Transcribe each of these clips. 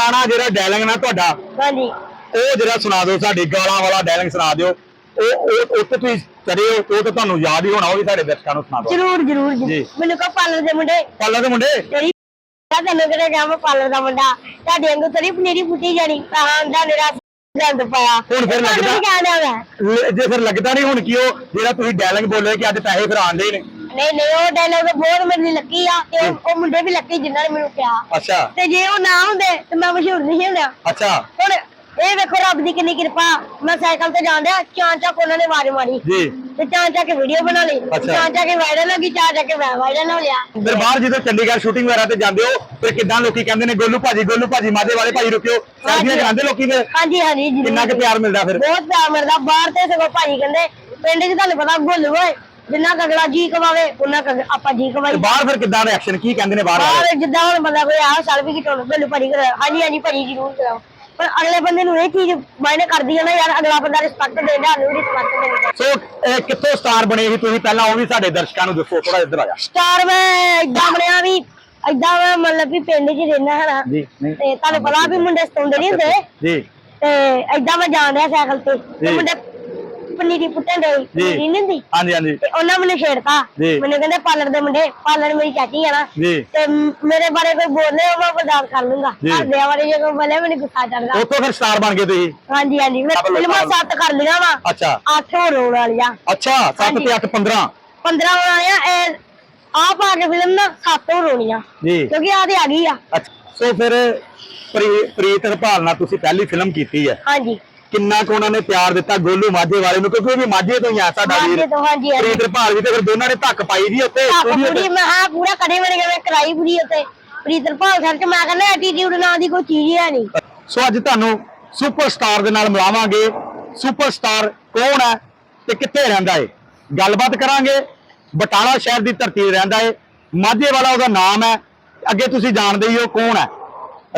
ਪੁਰਾਣਾ ਜਿਹੜਾ ਡਾਇਲੌਗ ਨਾ ਤੁਹਾਡਾ ਹਾਂਜੀ। ਉਹ ਜਿਹੜਾ ਸੁਣਾ ਦਿਓ ਸਾਡੀ ਗਾਲਾਂ ਵਾਲਾ ਡਾਇਲੌਗ ਸੁਣਾ ਦਿਓ। ਉਹ ਉਹ ਉੱਤੇ ਤੁਸੀਂ ਚੜੇ ਹੋ ਉਹ ਤਾਂ ਤੁਹਾਨੂੰ ਯਾਦ ਹੀ ਹੋਣਾ ਉਹ ਵੀ ਸਾਡੇ ਦਰਸ਼ਕਾਂ ਨੂੰ ਸੁਣਾ ਦਿਓ। ਜਰੂਰ ਜਰੂਰ ਜੀ। ਜੀ। ਮੈਨੂੰ ਕਹੋ ਪਾਲਰ ਦੇ ਮੁੰਡੇ। ਪਾਲਾ ਦੇ ਮੁੰਡੇ? ਤੇਰੀ ਆ ਤੈਨੂੰ ਕਿਹੜੇ ਜਾਵਾਂ ਪਾਲਰ ਦਾ ਮੁੰਡਾ। ਤੁਹਾਡੇ ਵਾਂਗੂ ਤੇਰੀ ਪਨੀਰੀ ਪੁੱਟੀ ਜਾਣੀ। ਆਹਾਂ ਦਾ ਮੇਰਾ ਗੰਦ ਪਾਇਆ ਹੁਣ ਫਿਰ ਤੁਹਾਨੂੰ ਲੱਗਦਾ- ਕੀ ਕਹਿਣਾ ਮੈਂ ਲ- ਜੇ ਫਿਰ ਲੱਗਦਾ ਨਹੀਂ ਹੁਣ ਕਿ ਉਹ ਜਿਹੜਾ ਤੁਸੀਂ ਡਾਇਲੌਗ ਬੋਲੇ ਕਿ ਅੱਜ ਪੈਸੇ ਫਿਰ ਆਉਂਦੇ ਹੀ ਨੇ ਨਹੀਂ ਨਹੀਂ ਉਹ ਡਾਇਲੋਗ ਬਹੁਤ ਮੈਨੂੰ ਲੱਕੀ ਆ ਤੇ ਉਹ- ਉਹ ਮੁੰਡੇ ਵੀ ਲੱਕੀ ਜਿਨ੍ਹਾਂ ਨੇ ਮੈਨੂੰ ਕਿਹਾ। ਅੱਛਾ। ਤੇ ਜੇ ਉਹ ਨਾ ਹੁੰਦੇ ਤੇ ਮੈਂ ਮਸ਼ਹੂਰ ਨਹੀਂ ਹੋਣਾ ਅੱਛਾ। ਹੁਣ ਇਹ ਵੇਖੋ ਰੱਬ ਦੀ ਕਿੰਨੀ ਕਿਰਪਾ ਮੈਂ ਸਾਈਕਲ ਤੇ ਜਾਂਦਿਆ ਚਾਂ ਚਾਂ ਉਹਨਾਂ ਨੇ ਆਵਾਜ਼ ਮਾਰੀ। ਜੀ। ਤੇ ਚਾਂ ਚਾਂ ਕੇ ਵੀਡੀਓ ਬਣਾ ਲਈ ਅੱਛਾ। ਚਾਂ ਚਾਂ ਕੇ ਵਾਇਰਲ ਹੋ ਗਈ ਚਾਂ ਚਾਂ ਕੇ ਮੈਂ ਵਾਇਰਲ ਹੋ ਲਿਆ ਫਿਰ ਬਾਹਰ ਜਦੋਂ ਚੰਡੀਗੜ੍ਹ ਸ਼ੂਟਿੰਗ ਵਗੈਰਾ ਤੇ ਜਾਂਦੇ ਹੋ ਫਿਰ ਕਿੱਦਾਂ ਲੋਕੀ ਕਹਿੰਦੇ ਨੇ ਗੋਲੂ ਭਾਜੀ ਗੋਲੂ ਭਾਜੀ ਮਾਝੇ ਵਾਲੇ ਭਾਜੀ ਰੁਕਿਓ। ਸੈਲਫੀਆਂ ਕਰਾਉਂਦੇ ਲੋਕੀ ਫਿਰ। ਹਾਂਜੀ ਹਾਂਜੀ ਜ਼ਰੂਰ। ਕਿੰਨਾ ਕੁ ਪਿਆਰ ਮਿਲਦਾ ਫਿਰ। ਬਹੁਤ ਪਿਆਰ ਮਿਲਦਾ ਬਾਹਰ ਤੇ ਸਗੋਂ ਭਾਜੀ ਕਹਿੰਦੇ ਪਿੰਡ 'ਚ ਤੁਹਾਨੂੰ ਪਤਾ ਗੋਲੂ ਓਏ ਜਿੰਨਾ ਕੁ ਅਗਲਾ ਜੀ ਕਮਾਵੇ ਉਹਨਾਂ ਕੁ ਆਪਾਂ ਜੀ ਤੇ ਕਮਾਈ ਬਾਹਰ ਫਿਰ ਕਿੱਦਾਂ ਰਿਐਕਸ਼ਨ ਕੀ ਕਹਿੰਦੇ ਨੇ ਬਾਹਰ ਵਾਲੇ? ਬਾਹਰ ਜਿੱਦਾਂ ਹੁਣ ਬੰਦਾ ਕੋਈ ਆ ਸੈਲਫੀ ਖਿਚਾਉਣ ਗੋਲੂ ਭਾਜੀ ਕਰਾ ਹਾਂਜੀ ਹਾਂਜੀ ਭਾਜੀ ਜ਼ਰੂਰ ਕਰਾਓ। ਪਰ ਅਗਲੇ ਬੰਦੇ ਨੂੰ ਇਹ ਚੀਜ਼ ਮਾਇਨੇ ਕਰਦੀ ਹੈ ਨਾ ਯਾਰ ਅਗਲਾ ਬੰਦਾ ਰਿਸਪੈਕਟ ਦੇਦਾ ਸਾਨੂੰ ਰਿਸਪੈਕਟ ਦੇਦਾ ਸੋ ਇਹ ਕਿੱਥੋਂ ਸਟਾਰ ਬਣੇ ਸੀ ਤੁਸੀਂ? ਪਹਿਲਾਂ ਉਹ ਵੀ ਸਾਡੇ ਦਰਸ਼ਕਾਂ ਨੂੰ ਦੱਸੋ ਥੋੜਾ ਇੱਧਰ ਆ ਜਾ। ਸਟਾਰ ਮੈਂ ਇਦਾਂ ਬਣਿਆ ਵੀ ਇਦਾਂ ਮੈਂ ਮਤਲਬ ਵੀ ਪਿੰਡ 'ਚ ਰਹਿਣਾ ਹੈ ਨਾ। ਜੀ ਨਹੀਂ। ਤੇ ਤੁਹਾਨੂੰ ਪਤਾ ਵੀ ਮੁੰਡੇ ਸਤਾਉਂਦੇ ਨਹੀਂ ਹੁੰਦੇ? ਜੀ। ਤੇ ਏਦਾਂ ਮੈਂ ਜਾਣ ਰਿਹਾ ਸਾਈਕਲ ਤੇ। ਤੇ ਜੀ। ਮੁੰਡੇ ਪਨੀਰੀ ਪੁੱਟਣ ਦੇ ਪਨੀਰੀ ਨਹੀਂ ਹੁੰਦੀ? ਹਾਂਜੀ ਹਾਂਜੀ। ਤੇ ਉਹਨਾਂ ਮੈਨੂੰ ਛੇੜਤਾ। ਜੀ। ਮੈਨੂੰ ਕਹਿੰਦੇ ਪਾਲਰ ਦੇ ਮੁੰਡੇ ਪਾਲਰ ਮੇਰੀ ਚਾਚੀ ਆ ਨਾ। ਜੀ। ਤੇ ਮ- ਮੇਰੇ ਬਾਰੇ ਕੋਈ ਬੋਲੇ ਉਹ ਮੈਂ ਬਰਦਾਸ਼ਤ ਕਰ ਲੂੰਗਾ। ਜੀ। ਘਰਦਿਆਂ ਬਾਰੇ ਜੇ ਕੋਈ ਬੋਲੇ ਮੈਨੂੰ ਗੁੱਸਾ ਚੜਦਾ ਉੱਥੋਂ ਫਿਰ ਸਟਾਰ ਬਣ ਗਏ ਤੁਸੀਂ? ਹਾਂਜੀ ਹਾਂਜੀ। ਮੈਂ ਫਿਲਮਾਂ ਸੱਤ ਕਰ ਲਈਆਂ ਵਾ। ਅੱਛਾ। ਅੱਠ ਹੋਰ ਹੋਣ ਵਾਲੀਆਂ। ਅੱਛਾ 7 ਹਾਂਜੀ। ਤੇ 8 15 15 ਹੋਣ ਵਾਲੀਆਂ ਇਹ ਆ ਕੇ ਫਿਲਮ ਨਾ ਸੱਤ ਹੋਰ ਹੋਣੀਆਂ ਜੀ। ਕਿਉਂਕਿ ਆਦੇ ਆ ਗਈ ਆ। ਅੱਛਾ। ਸੋ ਫਿਰ ਪ੍ਰੀ- ਪ੍ਰੀਤ ਹਰਪਾਲ ਨਾਲ ਤੁਸੀਂ ਪਹਿਲੀ ਫਿਲਮ ਕੀਤੀ ਹੈ। ਹਾਂਜੀ। ਕਿੰਨਾ ਕੁ ਉਹਨਾਂ ਨੇ ਪਿਆਰ ਦਿੱਤਾ ਗੋਲੂ ਮਾਝੇ ਵਾਲੇ ਨੂੰ ਕਿਉਂਕਿ ਉਹ ਵੀ ਮਾਝੇ ਤੋਂ ਹੀ ਆ ਸਾਡਾ ਵੀਰ। ਮਾਝੇ ਤੋਂ, ਹਾਂਜੀ, ਹਾਂਜੀ। ਪ੍ਰੀਤ ਹਰਪਾਲ ਵੀ ਤੇ ਫਿਰ ਦੋਨਾਂ ਨੇ ਧੱਕ ਪਾਈ ਦੀ studio ਪੂਰੀ। ਮੈਂ ਹਾਂ ਪੂਰਾ ਕੜੇ ਬਣ ਗਿਆ ਮੈਂ ਕਰਾਈ ਪੂਰੀ ਉੱਤੇ। ਪ੍ਰੀਤਰ ਭਾਲ ਸਰ ਚ ਮੈਂ ਕਹਿੰਦਾ ਐਟੀਟਿਊਡ ਨਾਂ ਦੀ ਕੋਈ ਚੀਜ਼ ਹੀ ਨਹੀਂ। ਸੋ ਅੱਜ ਤੁਹਾਨੂੰ ਸੁਪਰਸਟਾਰ ਦੇ ਨਾਲ ਮਿਲਾਵਾਂਗੇ। ਸੁਪਰਸਟਾਰ ਕੌਣ ਹੈ ਤੇ ਕਿੱਥੇ ਰਹਿੰਦਾ ਹੈ ਗੱਲਬਾਤ ਕਰਾਂਗੇ। ਬਟਾਲਾ ਸ਼ਹਿਰ ਦੀ ਧਰਤੀ ਤੇ ਰਹਿੰਦਾ ਹੈ ਮਾਝੇ ਵਾਲਾ ਉਹਦਾ ਨਾਮ ਹੈ। ਅੱਗੇ ਤੁਸੀਂ ਜਾਣਦੇ ਹੀ ਹੋ ਕੌਣ ਹੈ।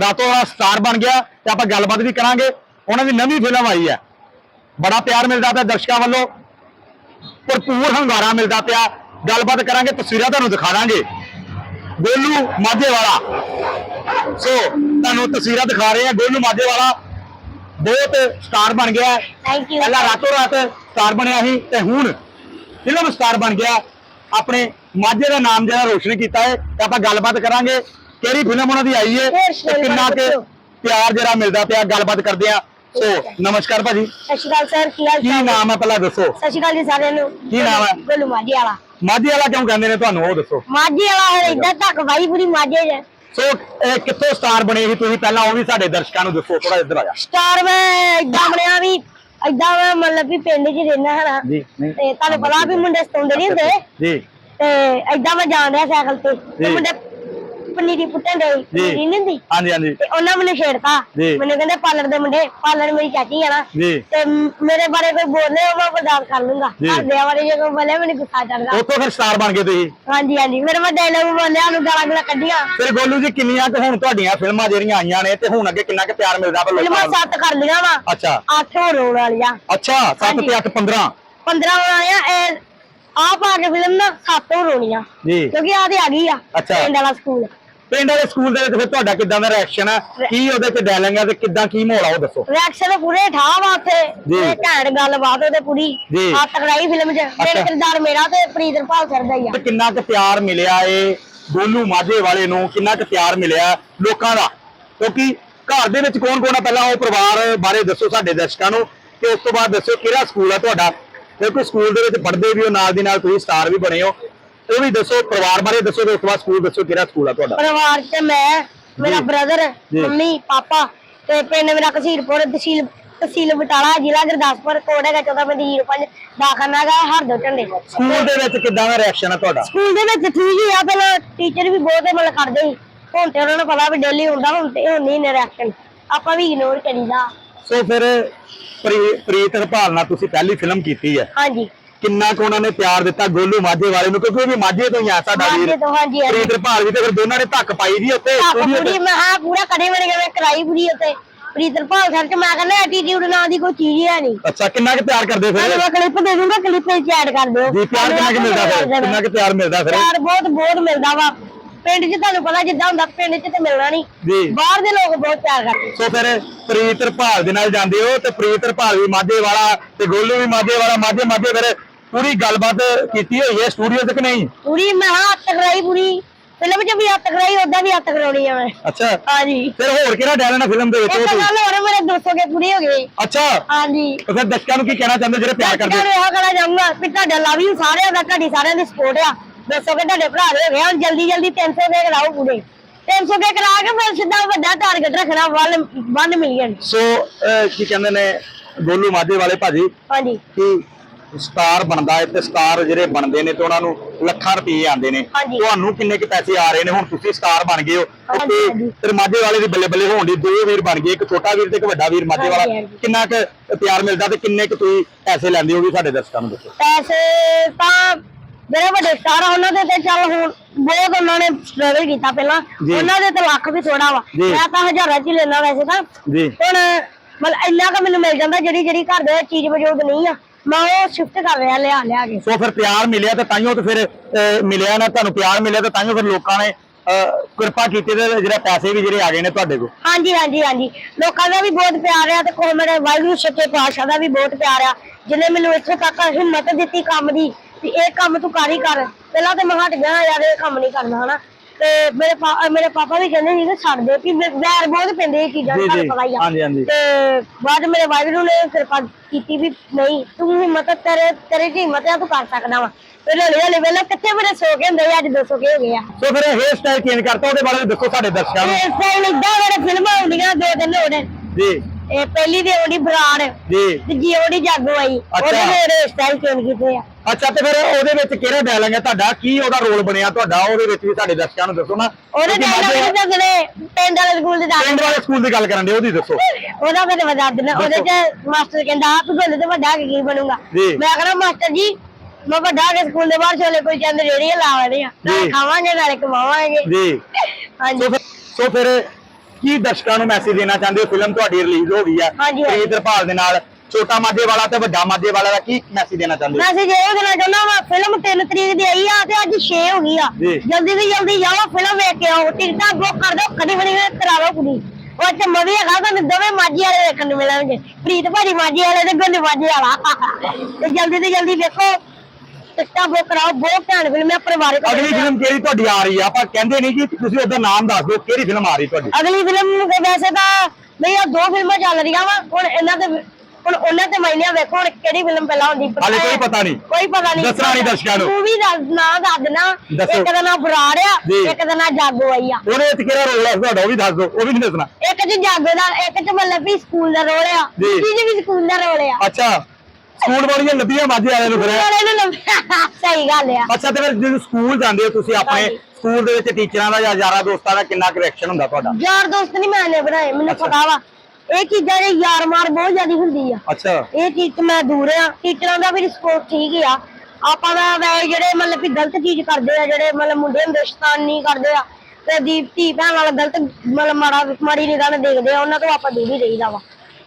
ਰਾਤੋਂ ਰਾਤ ਸਟਾਰ ਬਣ ਗਿਆ ਤੇ ਆਪਾਂ ਗੱਲਬਾਤ ਵੀ ਕਰਾਂਗੇ। ਉਹਨਾਂ ਦੀ ਨਵੀਂ ਫਿਲਮ ਆਈ ਹੈ। ਬੜਾ ਪਿਆਰ ਮਿਲਦਾ ਪਿਆ ਦਰਸ਼ਕਾਂ ਵੱਲੋਂ। ਭਰਪੂਰ ਹੰਗਾਰਾ ਮਿਲਦਾ ਪਿਆ। ਗੱਲਬਾਤ ਕਰਾਂਗੇ ਤਸਵੀਰਾਂ ਤੁਹਾਨੂੰ ਦਿਖਾ ਦਾਂਗੇ। ਗੋਲੂ ਮਾਝੇ ਵਾਲਾ ਸੋ ਤੁਹਾਨੂੰ ਤਸਵੀਰਾਂ ਦਿਖਾ ਰਹੇ ਆ ਗੋਲੂ ਮਾਝੇ ਵਾਲਾ ਬਹੁਤ ਸਟਾਰ ਬਣ ਗਿਆ। ਹੈ। ਥੈਂਕ ਯੂ ਪਹਿਲਾਂ ਰਾਤੋਂ ਰਾਤ ਸਟਾਰ ਬਣਿਆ ਸੀ ਤੇ ਹੁਣ ਫਿਲਮ ਸਟਾਰ ਬਣ ਗਿਆ। ਆਪਣੇ ਮਾਝੇ ਦਾ ਨਾਮ ਜਿਹੜਾ ਰੋਸ਼ਨ ਕੀਤਾ ਹੈ। ਤੇ ਆਪਾਂ ਗੱਲਬਾਤ ਕਰਾਂਗੇ ਕਿਹੜੀ ਫਿਲਮ ਉਹਨਾਂ ਦੀ ਆਈ ਹੈ ਕਿੰਨਾ ਕੁ ਪਿਆਰ ਜਿਹੜਾ ਮਿਲਦਾ ਪਿਆ। ਗੱਲਬਾਤ ਕਰਦੇ ਆ ਸੋ ਨਮਸਕਾਰ ਭਾਜੀ। ਸਤਿ ਸ਼੍ਰੀ ਅਕਾਲ ਸਰ ਕੀ ਹਾਲ ਕੀ ਚਾਲ? ਨਾਮ ਹੈ ਪਹਿਲਾਂ ਦੱਸੋ। ਸਤਿ ਸ਼੍ਰੀ ਅਕਾਲ ਜੀ ਸਾਰਿਆਂ ਨੂੰ। ਕੀ ਨਾਮ ਹੈ? ਗੋਲੂ ਮਾਝੇ ਵਾਲਾ। ਮਾਝੇ ਵਾਲਾ ਕਿਉਂ ਕਹਿੰਦੇ ਨੇ ਤੁਹਾਨੂੰ ਉਹ ਦੱਸੋ। ਮਾਝੇ ਵਾਲਾ ਇਦਾਂ ਧੱਕ ਬਾਈ ਪੂਰੀ ਮਾਝੇ ਚ। ਸੋ ਇਹ ਕਿੱਥੋਂ ਸਟਾਰ ਬਣੇ ਸੀ? ਤੁਸੀਂ ਪਹਿਲਾਂ ਉਹ ਵੀ ਸਾਡੇ ਦਰਸ਼ਕਾਂ ਨੂੰ ਦੱਸੋ ਥੋੜਾ ਇੱਧਰ ਆ ਜਾ। ਸਟਾਰ ਮੈਂ ਇਦਾਂ ਬਣਿਆ ਵੀ ਇਦਾਂ ਮੈਂ ਮਤਲਬ ਵੀ ਪਿੰਡ 'ਚ ਰਹਿਣਾ ਹੈ ਨਾ। ਜੀ ਨਹੀਂ। ਤੇ ਤੁਹਾਨੂੰ ਪਤਾ ਵੀ ਮੁੰਡੇ ਸਤਾਉਂਦੇ ਨਹੀਂ ਹੁੰਦੇ? ਜੀ। ਤੇ ਏਦਾਂ ਮੈਂ ਜਾਣ ਰਿਹਾ ਸਾਈਕਲ ਤੇ। ਤੇ ਜੀ। ਮੁੰਡੇ ਪਨੀਰੀ ਪੁੱਟਣ ਦੇ ਪਨੀਰੀ ਨਹੀਂ ਹੁੰਦੀ ਹਾਂਜੀ ਹਾਂਜੀ। ਤੇ ਉਹਨਾਂ ਮੈਨੂੰ ਛੇੜਤਾ। ਮੈਨੂੰ ਕਹਿੰਦੇ ਪਾਲਰ ਦੇ ਮੁੰਡੇ ਪਾਲਰ ਮੇਰੀ ਚਾਚੀ ਆ ਨਾ। ਤੇ ਮੇਰੇ ਬਾਰੇ ਕੋਈ ਬੋਲੇ ਉਹ ਮੈਂ ਬਰਦਾਸ਼ਤ ਕਰ ਲੂੰਗਾ। ਘਰਦਿਆਂ ਬਾਰੇ ਜੇ ਕੋਈ ਬੋਲੇ ਮੈਨੂੰ ਗੁੱਸਾ ਚੜਦਾ ਉੱਥੋਂ ਫਿਰ ਸਟਾਰ ਬਣ ਗਏ ਤੁਸੀਂ। ਹਾਂਜੀ ਹਾਂਜੀ। ਮੇਰੇ ਮੈਂ ਡਾਇਲੌਗ ਬੋਲਿਆ ਉਹਨੂੰ ਗਾਲਾਂ ਗਾਲਾਂ ਕੱਢੀਆਂ। ਫਿਰ ਗੋਲੂ ਜੀ ਕਿੰਨੀਆਂ ਕੁ ਹੁਣ ਤੁਹਾਡੀਆਂ ਫਿਲਮਾਂ ਜਿਹੜੀਆਂ ਆਈਆਂ ਨੇ ਤੇ ਹੁਣ ਅੱਗੇ ਕਿੰਨਾ ਕੁ ਪਿਆਰ ਮਿਲਦਾ ਫਿਲਮਾਂ ਲੋਕਾਂ ਨੂੰ? ਸੱਤ ਕਰ ਲਈਆਂ ਵਾ। ਅੱਛਾ। ਅੱਠ ਹੋਰ ਹੋਣ ਵਾਲੀਆਂ। ਅੱਛਾ 7 ਤੇ 8 15 15 ਹੋਣ ਵਾਲੀਆਂ ਇਹ ਆਪ ਆ ਕੇ ਫਿਲਮ ਨਾ ਸੱਤ ਹੋਰ ਹੋਣੀਆਂ ਜੀ। ਕਿਉਂਕਿ ਆਦੇ ਆ ਗਈ ਆ। ਪਿੰਡ ਵਾਲਾ ਸਕੂਲ। ਪਿੰਡ ਵਾਲੇ ਸਕੂਲ ਦੇ ਵਿੱਚ ਫਿਰ ਤੁਹਾਡਾ ਕਿੱਦਾਂ ਦਾ ਰਿਐਕਸ਼ਨ ਹੈ ਕੀ ਉਹਦੇ ਚ ਡਾਇਲੌਗ ਹੈ ਤੇ ਕਿੱਦਾਂ ਕੀ ਮਾਹੌਲ ਆ ਉਹ ਦੱਸੋ। ਰਿਐਕਸ਼ਨ ਪੂਰੇ ਠਾਹ ਵਾ ਉੱਥੇ। ਜੀ। ਇਹ ਘੈਂਟ ਗੱਲਬਾਤ ਉਹਦੇ ਪੂਰੀ। ਜੀ। ਆ ਤਕੜਾਈ ਫਿਲਮ 'ਚ। ਮੇਰੇ ਕਿਰਦਾਰ ਮੇਰਾ ਤੇ ਪ੍ਰੀਤ ਕਰਦਾ ਹੀ ਆ। ਤੇ ਕਿੰਨਾ ਕੁ ਪਿਆਰ ਮਿਲਿਆ ਏ ਗੋਲੂ ਮਾਝੇ ਵਾਲੇ ਨੂੰ? ਕਿੰਨਾ ਕੁ ਪਿਆਰ ਮਿਲਿਆ ਲੋਕਾਂ ਦਾ? ਕਿਉਂਕਿ ਘਰ ਦੇ ਵਿੱਚ ਕੌਣ ਕੌਣ ਆ? ਪਹਿਲਾਂ ਉਹ ਪਰਿਵਾਰ ਬਾਰੇ ਦੱਸੋ ਸਾਡੇ ਦਰਸ਼ਕਾਂ ਨੂੰ। ਤੇ ਉਸ ਤੋਂ ਬਾਅਦ ਦੱਸੋ ਕਿਹੜਾ ਸਕੂਲ ਆ ਤੁਹਾਡਾ? ਕਿਉਂਕਿ ਸਕੂਲ ਦੇ ਵਿੱਚ ਪੜ੍ਹਦੇ ਵੀ ਹੋ ਨਾਲ ਦੀ ਨਾਲ ਤੁਸੀਂ ਸਟਾਰ ਵੀ ਬਣੇ ਹੋ। ਉਹ ਵੀ ਦੱਸੋ ਪਰਿਵਾਰ ਬਾਰੇ ਦੱਸੋ ਤੇ ਉਸ ਤੋਂ ਬਾਅਦ ਸਕੂਲ ਦੱਸੋ ਕਿਹੜਾ ਸਕੂਲ ਆ ਤੁਹਾਡਾ। ਪਰਿਵਾਰ 'ਚ ਮੈਂ ਮੇਰਾ। ਬ੍ਰਦਰ ਜੀ। ਮੰਮੀ ਪਾਪਾ ਤੇ ਪਿੰਡ ਮੇਰਾ ਕਸੀਰਪੁਰ ਤਹਿਸੀਲ ਤਹਿਸੀਲ ਬਟਾਲਾ ਜ਼ਿਲ੍ਹਾ ਗੁਰਦਾਸਪੁਰ ਕੋਡ ਹੈਗਾ 14 ਪਿੰਡ 05 ਦਾਖਨਾ ਹੈਗਾ ਹਰਦੋ ਝੰਡੇ ਸਕੂਲ ਦੇ ਵਿੱਚ ਕਿੱਦਾਂ ਦਾ ਰਿਐਕਸ਼ਨ ਆ ਤੁਹਾਡਾ? ਸਕੂਲ ਦੇ ਵਿੱਚ ਠੀਕ ਹੀ ਆ ਪਹਿਲਾਂ ਟੀਚਰ ਵੀ ਬਹੁਤ ਮਤਲਬ ਕਰਦੇ ਸੀ। ਹੁਣ ਤੇ ਉਹਨਾਂ ਨੂੰ ਪਤਾ ਵੀ ਡੇਲੀ ਹੁੰਦਾ ਹੁਣ ਤੇ ਹੁਣ ਨਹੀਂ ਰਿਐਕਸ਼ਨ ਆਪਾਂ ਵੀ ਇਗਨੋਰ ਕਰੀਦਾ। ਸੋ ਫਿਰ ਪ੍ਰੀ- ਪ੍ਰੀਤ ਹਰਪਾਲ ਨਾਲ ਤੁਸੀਂ ਪਹਿਲੀ ਫਿਲਮ ਕੀਤੀ ਹੈ। ਹਾਂਜੀ। ਕਿੰਨਾ ਕੁ ਉਹਨਾਂ ਨੇ ਪਿਆਰ ਦਿੱਤਾ ਗੋਲੂ ਮਾਝੇ ਵਾਲੇ ਨੂੰ ਕਿਉਂਕਿ ਉਹ ਵੀ ਮਾਝੇ ਤੋਂ ਹੀ ਆ ਸਾਡਾ ਵੀਰ। ਮਾਝੇ ਤੋਂ, ਹਾਂਜੀ, ਹਾਂਜੀ। ਪ੍ਰੀਤ ਹਰਪਾਲ ਵੀ ਤੇ ਫਿਰ ਦੋਨਾਂ ਨੇ ਧੱਕ ਪਾਈ ਦੀ ਉੱਥੇ ਆਪ studio ਤੇ। ਪੂਰੀ ਮੈਂ ਹਾਂ ਪੂਰਾ ਕੜੇ ਬਣ ਗਿਆ ਮੈਂ ਕਰਾਈ ਪੂਰੀ ਉੱਤੇ ਪ੍ਰੀਤਰ ਭਾਲ ਸਰ ਚ ਮੈਂ ਕਹਿੰਦਾ ਐਟੀਟਿਊਡ ਨਾਂ ਦੀ ਕੋਈ ਚੀਜ਼ ਹੀ ਨਹੀਂ ਅੱਛਾ ਕਿੰਨਾ ਕੁ ਪਿਆਰ ਕਰਦੇ ਤੁਹਾਨੂੰ ਫਿਰ ਮੈਂ ਕਲਿੱਪ ਦੇ ਦੂੰਗਾ ਕਲਿੱਪ ਵਿੱਚ ਐਡ ਕਰ ਦਿਓ। ਜੀ ਪਿਆਰ ਕਿੰਨਾ ਕੁ ਮਿਲਦਾ ਫਿਰ? ਕਿੰਨਾ ਕੁ ਪਿਆਰ ਮਿਲਦਾ ਫਿਰ? ਪਿਆਰ ਬਹੁਤ ਬਹੁਤ ਮਿਲਦਾ ਵਾ। ਪਿੰਡ 'ਚ ਤੁਹਾਨੂੰ ਪਤਾ ਜਿੱਦਾਂ ਹੁੰਦਾ ਪਿੰਡ 'ਚ ਤੇ ਮਿਲਣਾ ਨਹੀਂ ਜੀ। ਬਾਹਰ ਦੇ ਲੋਕ ਬਹੁਤ ਪਿਆਰ ਕਰਦੇ ਸੋ ਫਿਰ ਪ੍ਰੀਤ ਰਪਾਲ ਦੇ ਨਾਲ ਜਾਂਦੇ ਹੋ ਤੇ ਪ੍ਰੀਤ ਰਪਾਲ ਵੀ ਮਾਝੇ ਵਾਲਾ ਤੇ ਗੋਲੂ ਵੀ ਮਾਝੇ ਵਾਲਾ ਮਾਝੇ ਮਾਝੇ ਫਿਰ ਪੂਰੀ ਗੱਲਬਾਤ ਕੀਤੀ ਹੋਈ ਹੈ ਸਟੂਡੀਓ ਤੱਕ ਨਹੀਂ? ਪੂਰੀ ਮੈਂ ਹਾਂ ਹੱਥ ਕਰਾਈ ਪੂਰੀ। ਫਿਲਮ 'ਚ ਵੀ ਹੱਥ ਕਰਾਈ ਉਦਾਂ ਵੀ ਹੱਥ ਕਰਾਉਣੀ ਆ ਮੈਂ। ਅੱਛਾ। ਹਾਂਜੀ। ਫਿਰ ਹੋਰ ਕਿਹੜਾ ਡੈਲਨ ਫਿਲਮ ਦੇ ਵਿੱਚ? ਇੱਕ? ਗੱਲ ਹੋਰ ਮੇਰੇ 200 ਕੇ ਪੂਰੇ ਹੋ ਗਏ। ਅੱਛਾ। ਹਾਂਜੀ। ਤੇ ਫਿਰ ਦਰਸ਼ਕਾਂ ਨੂੰ ਕੀ ਕਹਿਣਾ ਚਾਹੁੰਦੇ ਜਿਹੜੇ ਪਿਆਰ ਕਰਦੇ? ਮੈਂ ਇਹ ਕਹਿਣਾ ਚਾਹੂੰਗਾ ਕਿ ਤੁਹਾਡਾ ਲਵ ਯੂ ਸਾਰਿਆਂ ਦਾ ਤੁਹਾਡੀ ਸਾਰਿਆਂ ਦੀ ਸਪੋਰਟ ਆ। ਦੱਸੋ ਕਿ ਤੁਹਾਡੇ ਭਰਾ ਦੇ ਹੋ ਗਏ? ਹੁਣ ਜਲਦੀ ਜਲਦੀ 300 ਕੇ ਕਰਾਓ ਪੂਰੇ। 300 ਕੇ ਕਰਾ ਕੇ ਫਿਰ ਸਿੱਧਾ ਵੱਡਾ ਟਾਰਗੇਟ ਰੱਖਣਾ 1 ਮਿਲੀਅਨ ਸੋ ਕੀ ਕਹਿੰਦੇ ਨੇ ਗੋਲੂ ਮਾਝੇ ਵਾਲੇ ਭਾਜੀ ਹਾਂਜੀ। ਕਿ ਸਟਾਰ ਬਣਦਾ ਹੈ ਤੇ ਸਟਾਰ ਜਿਹੜੇ ਬਣਦੇ ਨੇ ਤੇ ਉਹਨਾਂ ਨੂੰ ਲੱਖਾਂ ਰੁਪਏ ਆਉਂਦੇ ਨੇ ਹਾਂਜੀ। ਤੁਹਾਨੂੰ ਕਿੰਨੇ ਕੁ ਪੈਸੇ ਆ ਰਹੇ ਨੇ ਹੁਣ ਤੁਸੀਂ ਸਟਾਰ ਬਣ ਗਏ ਹੋ ਹਾਂਜੀ, ਤੇ ਹਾਂਜੀ। ਮਾਝੇ ਵਾਲੇ ਦੀ ਬੱਲੇ ਬੱਲੇ ਹੋਣ ਦੀ ਦੋ ਵੀਰ ਬਣ ਗਏ ਇੱਕ ਛੋਟਾ ਵੀਰ ਤੇ ਇੱਕ ਵੱਡਾ ਵੀਰ ਮਾਝੇ ਵਾਲਾ ਹਾਂਜੀ। ਕਿੰਨਾ ਕੁ ਪਿਆਰ ਮਿਲਦਾ ਤੇ ਕਿੰਨੇ ਕੁ ਤੁਸੀਂ ਪੈਸੇ ਲੈਂਦੇ ਹੋ ਵੀ ਸਾਡੇ ਦਰਸ਼ਕਾਂ ਨੂੰ ਦੱਸੋ ਪੈਸੇ ਤਾਂ ਮੇਰੇ ਵੱਡੇ ਸਟਾਰ ਆ ਉਹਨਾਂ ਦੇ ਤੇ ਚੱਲ ਹੁਣ ਬਹੁਤ ਉਹਨਾਂ ਨੇ ਸਟਰਗਲ ਕੀਤਾ ਪਹਿਲਾਂ ਜੀ। ਉਹਨਾਂ ਦੇ ਤੇ ਲੱਖ ਵੀ ਥੋੜਾ ਵਾ ਜੀ। ਮੈਂ ਤਾਂ ਹਜ਼ਾਰਾਂ ਚ ਹੀ ਲੈਣਾ ਵੈਸੇ ਤਾਂ ਜੀ ਹੁਣ ਮਤਲਬ ਇੰਨਾ ਕੁ ਮੈਨੂੰ ਮਿਲ ਜਾਂਦਾ ਜਿਹੜੀ ਜਿਹੜੀ ਘਰ ਦੇ ਵਿੱਚ ਚੀਜ਼ ਵਜੋਗ ਨਹੀਂ ਆ ਮੈਂ ਉਹ ਸ਼ਿਫਟ ਕਰ ਰਿਹਾ ਲਿਆ ਲਿਆ ਕੇ। ਸੋ ਫਿਰ ਪਿਆਰ ਮਿਲਿਆ ਤੇ ਤਾਈਓ ਤੇ ਫਿਰ ਅਹ, ਮਿਲਿਆ ਨਾ ਤੁਹਾਨੂੰ ਪਿਆਰ ਮਿਲਿਆ ਤੇ ਤਾਈਓ ਫਿਰ ਲੋਕਾਂ ਨੇ ਅਹ, ਕਿਰਪਾ ਕੀਤੀ ਤੇ ਜਿਹੜੇ ਪੈਸੇ ਵੀ ਜਿਹੜੇ ਆ ਗਏ ਨੇ ਤੁਹਾਡੇ ਕੋਲ। ਹਾਂਜੀ ਹਾਂਜੀ ਹਾਂਜੀ। ਲੋਕਾਂ ਦਾ ਵੀ ਬਹੁਤ ਪਿਆਰ ਆ ਤੇ ਕੋਲ ਮੇਰੇ ਵਾਹਿਗੁਰੂ ਸੱਚੇ ਪਾਤਸ਼ਾਹ ਦਾ ਵੀ ਬਹੁਤ ਪਿਆਰ ਆ। ਜਿਹਨੇ ਮੈਨੂੰ ਇੱਥੇ ਤੱਕ ਹਿੰਮਤ ਦਿੱਤੀ ਕੰਮ ਦੀ ਵੀ ਇਹ ਕੰਮ ਤੂੰ ਕਰ ਹੀ ਕਰ। ਪਹਿਲਾਂ ਤੇ ਮੈਂ ਹਟ ਗਿਆ ਯਾਰ ਇਹ ਕੰਮ ਨਹੀਂ ਕਰਨਾ ਹਨਾ? ਤੇ ਮੇਰੇ ਪਾ- ਮੇਰੇ ਪਾਪਾ ਵੀ ਕਹਿੰਦੇ ਸੀ ਕਿ ਛੱਡ ਦੇ ਕਿ ਵੈ- ਵੈਰ ਬਹੁਤ ਪੈਂਦੇ ਇਹ ਚੀਜ਼ਾਂ ਜੀ, ਤੁਹਾਨੂੰ ਜੀ। ਪਤਾ ਹੀ ਆ ਹਾਂਜੀ, ਹਾਂਜੀ। ਤੇ ਬਾਅਦ ਮੇਰੇ ਵਾਹਿਗੁਰੂ ਨੇ ਕਿਰਪਾ ਕੀਤੀ ਵੀ ਨਹੀਂ ਤੂੰ ਹਿੰਮਤ ਤੇਰੇ ਤੇਰੇ ਚ ਹਿੰਮਤ ਆ ਤੂੰ ਕਰ ਸਕਦਾ ਵਾ। ਤੇ ਹੌਲੀ ਹੌਲੀ ਵੇਲੇ ਕਿੱਥੇ ਮੇਰੇ ਸੌ ਕੇ ਹੁੰਦੇ ਸੀ, ਅੱਜ 200 ਕੇ ਹੋ ਗਏ ਆ। ਸੋ ਫਿਰ ਹੇਅਰ ਸਟਾਈਲ ਚੇਂਜ ਕਰਤਾ ਉਹਦੇ ਬਾਰੇ ਵੀ ਦੱਸੋ ਸਾਡੇ ਦਰਸ਼ਕਾਂ ਨੂੰ। ਇਸ ਟਾਈਮ ਇਦਾਂ ਮੇਰੇ ਫਿਲਮਾਂ ਆਉਂਦੀਆਂ ਦੋ ਦਿਨ ਹੋ ਗਏ ਜੀ। ਇਹ ਪਹਿਲੀ ਤੇ ਆਉਂਦੀ ਬਰਾੜ ਜੀ। ਦੂਜੀ ਆਉਂਦੀ ਜਾਗੋ ਆਈ। ਉਹਦੇ ਮੇਰੇ ਸਟਾਈਲ ਚੇਂਜ ਕੀਤੇ ਆ। ਅੱਛਾ ਤੇ ਫਿਰ ਉਹਦੇ ਵਿੱਚ ਕਿਹੜਾ ਡਾਇਲੌਗ ਹੈ ਤੁਹਾਡਾ? ਕੀ ਉਹਦਾ ਰੋਲ ਬਣਿਆ ਤੁਹਾਡਾ? ਉਹਦੇ ਵਿੱਚ ਵੀ ਸਾਡੇ ਦਰਸ਼ਕਾਂ ਨੂੰ ਦੱਸੋ ਨਾ। ਉਹਦੇ ਉਹਦੇ ਜਿਹੜੇ ਪਿੰਡ ਵਾਲੇ ਸਕੂਲ ਦੇ ਪਿੰਡ ਦਾਖਲ ਵਾਲੇ ਸਕੂਲ ਦੀ ਗੱਲ ਕਰਨ ਦੇ ਉਹਦੀ ਦੱਸੋ। ਉਹਦਾ ਫਿਰ ਵਜਾ ਦੇਣਾ ਉਹਦੇ ਚ ਮਾਸਟਰ ਕਹਿੰਦਾ ਆਪ ਗੋਲੇ ਤੇ ਵੱਡਾ ਕੇ ਬਣੂਗਾ? ਜੀ। ਮੈਂ ਕਹਿੰਦਾ ਮਾਸਟਰ ਜੀ ਮੈਂ ਵੱਡਾ ਕੇ ਸਕੂਲ ਦੇ ਬਾਹਰ ਛੋਲੇ ਕੋਈ ਚੰਦ ਰੇੜੀਆਂ ਲਾਵਾਂਗੇ। ਜੀ। ਖਾਵਾਂਗੇ ਨਾਲੇ ਕਮਾਵਾਂਗੇ। ਜੀ। ਹਾਂਜੀ। ਸੋ ਫਿਰ ਕੀ ਦਰਸ਼ਕਾਂ ਨੂੰ ਮੈਸੇਜ ਦੇਣਾ ਚਾਹੁੰਦੇ ਹੋ? ਫਿਲਮ ਤੁਹਾਡੀ ਰਿਲੀਜ਼ ਹੋ ਗਈ ਆ ਹਾਂਜੀ, ਹਾਂਜੀ। ਪ੍ਰੀਤ ਰਪਾਲ ਦੇ ਨਾਲ ਛੋਟਾ ਮਾਝੇ ਵਾਲਾ ਤੇ ਵੱਡਾ ਮਾਝੇ ਵਾਲਾ ਦਾ ਕੀ ਮੈਸੇਜ ਦੇਣਾ ਚਾਹੁੰਦੇ ਹੋ? ਮੈਸੇਜ ਇਹ ਦੇਣਾ ਚਾਹੁੰਦਾ ਵਾ ਫਿਲਮ 3 ਤਰੀਕ ਦੀ ਆਈ ਆ ਤੇ ਅੱਜ 6 ਹੋ ਗਈ ਆ। ਜੀ। ਜਲਦੀ ਤੋਂ ਜਲਦੀ ਜਾਓ ਫਿਲਮ ਵੇਖ ਕੇ ਆਓ ਟਿਕਟਾਂ ਬੁੱਕ ਕਰ ਦਿਓ ਕਦੀ ਕਦੀ ਕਰਾ ਲਓ ਕੁੜੀ। ਉਹ ਚ ਮਵੀ ਹੈਗਾ ਤੁਹਾਨੂੰ ਦੋਵੇਂ ਮਾਝੀ ਵਾਲੇ ਵੇਖਣ ਨੂੰ ਮਿਲਣਗੇ। ਪ੍ਰੀਤ ਭਾਜੀ ਮਾਝੀ ਵਾਲੇ ਤੇ ਗੋਲੇ ਮਾਝੀ ਵਾਲਾ। ਤੇ ਜਲਦੀ ਤੋਂ ਜਲਦੀ ਵੇਖੋ ਟਿਕਟਾਂ ਬੁੱਕ ਕਰਾਓ ਬਹੁਤ ਘੈਂਟ ਫਿਲਮ ਹੈ ਪਰਿਵਾਰਿਕ ਅਗਲੀ ਫਿਲਮ ਕਿਹੜੀ ਤੁਹਾਡੀ ਆ ਰਹੀ ਆ ਆਪਾਂ ਕਹਿੰਦੇ ਨਹੀਂ ਕਿ ਤੁਸੀਂ ਉਹਦਾ ਨਾਮ ਦੱਸ ਦਿਓ ਕਿਹੜੀ ਫਿਲਮ ਆ ਰਹੀ ਤੁਹਾਡੀ? ਅਗਲੀ ਫਿਲਮ ਵੈਸੇ ਤਾਂ ਮੇਰੀਆਂ ਦੋ ਫਿਲਮਾਂ ਚੱਲ ਰਹੀਆਂ ਵਾ ਹੁਣ ਇਹਨਾਂ ਦੇ ਹੁਣ ਉਹਨਾਂ ਤੇ ਮੈਨੇ ਵੇਖੋ ਹੁਣ ਕਿਹੜੀ ਫਿਲਮ ਪਹਿਲਾਂ ਹੁੰਦੀ ਹਾਲੇ ਕੋਈ ਪਤਾ ਨਹੀਂ। ਕੋਈ ਪਤਾ ਨਹੀਂ। ਦੱਸਣਾ ਨਹੀਂ ਦਰਸ਼ਕਾਂ ਨੂੰ। ਮੂਵੀ ਦਾ ਨਾਂ ਦੱਸ ਦੇਣਾ। ਇੱਕ ਦਾ ਨਾਂ ਬਰਾੜ ਆ ਜੀ। ਇੱਕ ਦਾ ਨਾਂ ਜਾਗੋ ਆਈ ਆ। ਉਹਦੇ ਵਿੱਚ ਕਿਹੜਾ ਰੋਲ ਹੈ ਤੁਹਾਡਾ? ਉਹ ਵੀ ਦੱਸ ਦਿਓ ਉਹ ਵੀ ਨਹੀਂ ਦੱਸਣਾ। ਇੱਕ ਚ ਜਾਗੋ ਦਾ ਇੱਕ ਚ ਮਤਲਬ ਵੀ ਸਕੂਲ ਦਾ ਰੋਲ ਆ ਜੀ। ਦੂਜੀ ਚ ਵੀ ਸਕੂਲ ਦਾ ਰੋਲ ਆ। ਅੱਛਾ। ਸਕੂਲ ਵਾਲੀਆਂ ਲੱਭੀਆਂ ਮਾਝੇ ਵਾਲਿਆਂ ਨੂੰ ਫਿਰ। ਵਾਲੇ ਨੂੰ ਲੱਭ- ਸਹੀ ਗੱਲ ਆ। ਅੱਛਾ ਤੇ ਫਿਰ ਜਦੋਂ ਸਕੂਲ ਜਾਂਦੇ ਹੋ ਤੁਸੀਂ ਆਪਣੇ ਹਾਂਜੀ। ਸਕੂਲ ਦੇ ਵਿੱਚ ਟੀਚਰਾਂ ਦਾ ਜਾਂ ਯਾਰਾਂ ਦੋਸਤਾਂ ਦਾ ਕਿੰਨਾ ਕਨੈਕਸ਼ਨ ਹੁੰਦਾ ਤੁਹਾਡਾ? ਯਾਰ ਦੋਸਤ ਨਹੀਂ ਮੈਂ ਨੇ ਬਣਾਏ ਮੈਨੂੰ ਅੱਛਾ। ਪਤਾ ਵਾ। ਇਹ ਚੀਜ਼ਾਂ ਦੇ ਯਾਰ ਮਾਰ ਬਹੁਤ ਜ਼ਿਆਦਾ ਹੁੰਦੀ ਆ। ਅੱਛਾ। ਇਹ ਚੀਜ਼ ਤੋਂ ਮੈਂ ਦੂਰ ਆ। ਟੀਚਰਾਂ ਦਾ ਵੀ ਰਿਸਪੌਂਸ ਠੀਕ ਆ। ਆਪਾਂ ਦਾ ਵੈ ਜਿਹੜੇ ਮਤਲਬ ਕਿ ਗਲਤ ਚੀਜ਼ ਕਰਦੇ ਆ ਜਿਹੜੇ ਮਤਲਬ ਮੁੰਡੇ ਹੁੰਦੇ ਸ਼ੈਤਾਨੀ ਕਰਦੇ ਆ ਤੇ ਦੀਪ ਧੀ ਭੈਣ ਵਾਲਾ ਗਲਤ ਮਤਲਬ ਮਾੜਾ ਮਾੜੀ ਨਿਗਾਹ ਨਾਲ ਦੇਖਦੇ ਆ ਉਹਨਾਂ ਤੋਂ ਆਪਾਂ ਦੂਰ ਹੀ ਰਹੀਦਾ ਵਾ।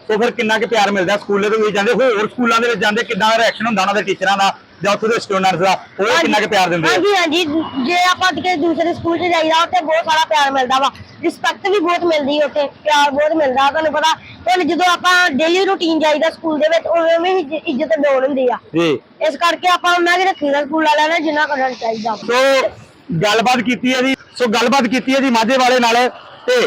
ਸੋ ਫਿਰ ਕਿੰਨਾ ਕੁ ਪਿਆਰ ਮਿਲਦਾ ਸਕੂਲੇ ਤੋਂ ਵੀ ਜਾਂਦੇ ਹੋਰ ਸਕੂਲਾਂ ਦੇ ਵਿੱਚ ਜਾਂਦੇ ਕਿੰਨਾ ਰਿਐਕਸ਼ਨ ਹੁੰਦਾ ਉਹਨਾਂ ਦੇ ਟੀਚਰਾਂ ਦਾ ਜਾਂ ਉੱਥੇ ਦੇ ਸਟੂਡੈਂਟਸ ਦਾ ਉਹ ਕਿੰਨਾ ਕੁ ਪਿਆਰ ਦਿੰਦੇ ਆ? ਹਾਂਜੀ ਹਾਂਜੀ ਜੇ ਆਪਾਂ ਕਿਤੇ ਦੂਸਰੇ ਸਕੂਲ 'ਚ ਜਾਈਦਾ ਉੱਥੇ ਬਹੁਤ ਸਾਰਾ ਪਿਆਰ ਮਿਲਦਾ ਵਾ। ਰਿਸਪੈਕਟ ਵੀ ਬਹੁਤ ਮਿਲਦੀ ਉੱਥੇ ਪਿਆਰ ਬਹੁਤ ਮਿਲਦਾ ਤੁਹਾਨੂੰ ਪਤਾ ਹੁਣ ਜਦੋਂ ਆਪਾਂ ਡੇਲੀ ਰੂਟੀਨ ਜਾਈਦਾ ਸਕੂਲ ਦੇ ਵਿੱਚ ਉਵੇਂ ਵੀ ਇੱਜ- ਇੱਜ਼ਤ ਡੋਲ ਹੁੰਦੀ ਆ। ਜੀ। ਇਸ ਕਰਕੇ ਆਪਾਂ ਉਹਨਾਂ ਦੇ ਰੱਖੀਦਾ ਸਕੂਲ ਵਾਲਿਆਂ ਨੇ ਜਿੰਨਾ ਕਰਨਾ ਚਾਹੀਦਾ। ਸੋ ਗੱਲਬਾਤ ਕੀਤੀ ਹੈ ਜੀ ਸੋ ਗੱਲਬਾਤ ਕੀਤੀ ਹੈ ਜੀ ਮਾਝੇ ਵਾਲੇ ਨਾਲ ਤੇ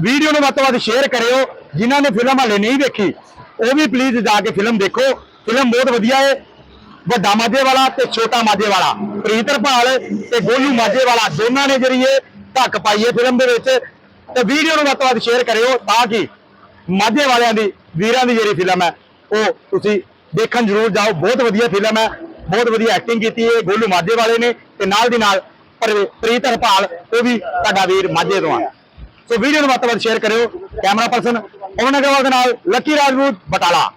ਵੀਡੀਓ ਨੂੰ ਵੱਧ ਤੋਂ ਵੱਧ ਸ਼ੇਅਰ ਕਰਿਓ। ਜਿਨ੍ਹਾਂ ਨੇ ਫਿਲਮ ਹਲੇ ਨਹੀਂ ਦੇਖੀ, ਉਹ ਵੀ ਪਲੀਜ਼ ਜਾ ਕੇ ਫਿਲਮ ਦੇਖੋ। ਫਿਲਮ ਬਹੁਤ ਵਧੀਆ ਹੈ ਵੱਡਾ ਮਾਝੇ ਵਾਲਾ ਤੇ ਛੋਟਾ ਮਾਝੇ ਵਾਲਾ ਪ੍ਰੀਤ ਰਪਾਲ ਤੇ ਗੋਲੂ ਮਾਝੇ ਵਾਲਾ ਦੋਨਾਂ ਨੇ ਜਿਹੜੀ ਇਹ ਧੱਕ ਪਾਈ ਹੈ ਫਿਲਮ ਦੇ ਵਿੱਚ। ਤੇ ਵੀਡੀਓ ਨੂੰ ਵੱਧ ਤੋਂ ਵੱਧ ਸ਼ੇਅਰ ਕਰਿਓ ਤਾਂ ਕਿ ਮਾਝੇ ਵਾਲਿਆਂ ਦੀ, ਵੀਰਾਂ ਦੀ ਜਿਹੜੀ ਫਿਲਮ ਹੈ, ਉਹ ਤੁਸੀਂ ਦੇਖਣ ਜ਼ਰੂਰ ਜਾਓ। ਬਹੁਤ ਵਧੀਆ ਫਿਲਮ ਹੈ। ਬਹੁਤ ਵਧੀਆ ਐਕਟਿੰਗ ਕੀਤੀ ਹੈ ਗੋਲੂ ਮਾਝੇ ਵਾਲੇ ਨੇ ਤੇ ਨਾਲ ਦੀ ਨਾਲ ਪਰ- ਪ੍ਰੀਤ ਹਰਪਾਲ, ਉਹ ਵੀ ਤੁਹਾਡਾ ਵੀਰ ਮਾਝੇ ਤੋਂ ਆ। ਸੋ ਵੀਡੀਓ ਨੂੰ ਵੱਧ ਤੋਂ ਵੱਧ ਸ਼ੇਅਰ ਕਰਿਓ, ਕੈਮਰਾ ਪਰਸਨ ਪਵਨ ਅਗਰਵਾਲ ਦੇ ਨਾਲ ਲੱਕੀ ਰਾਜਪੂਤ, ਬਟਾਲਾ।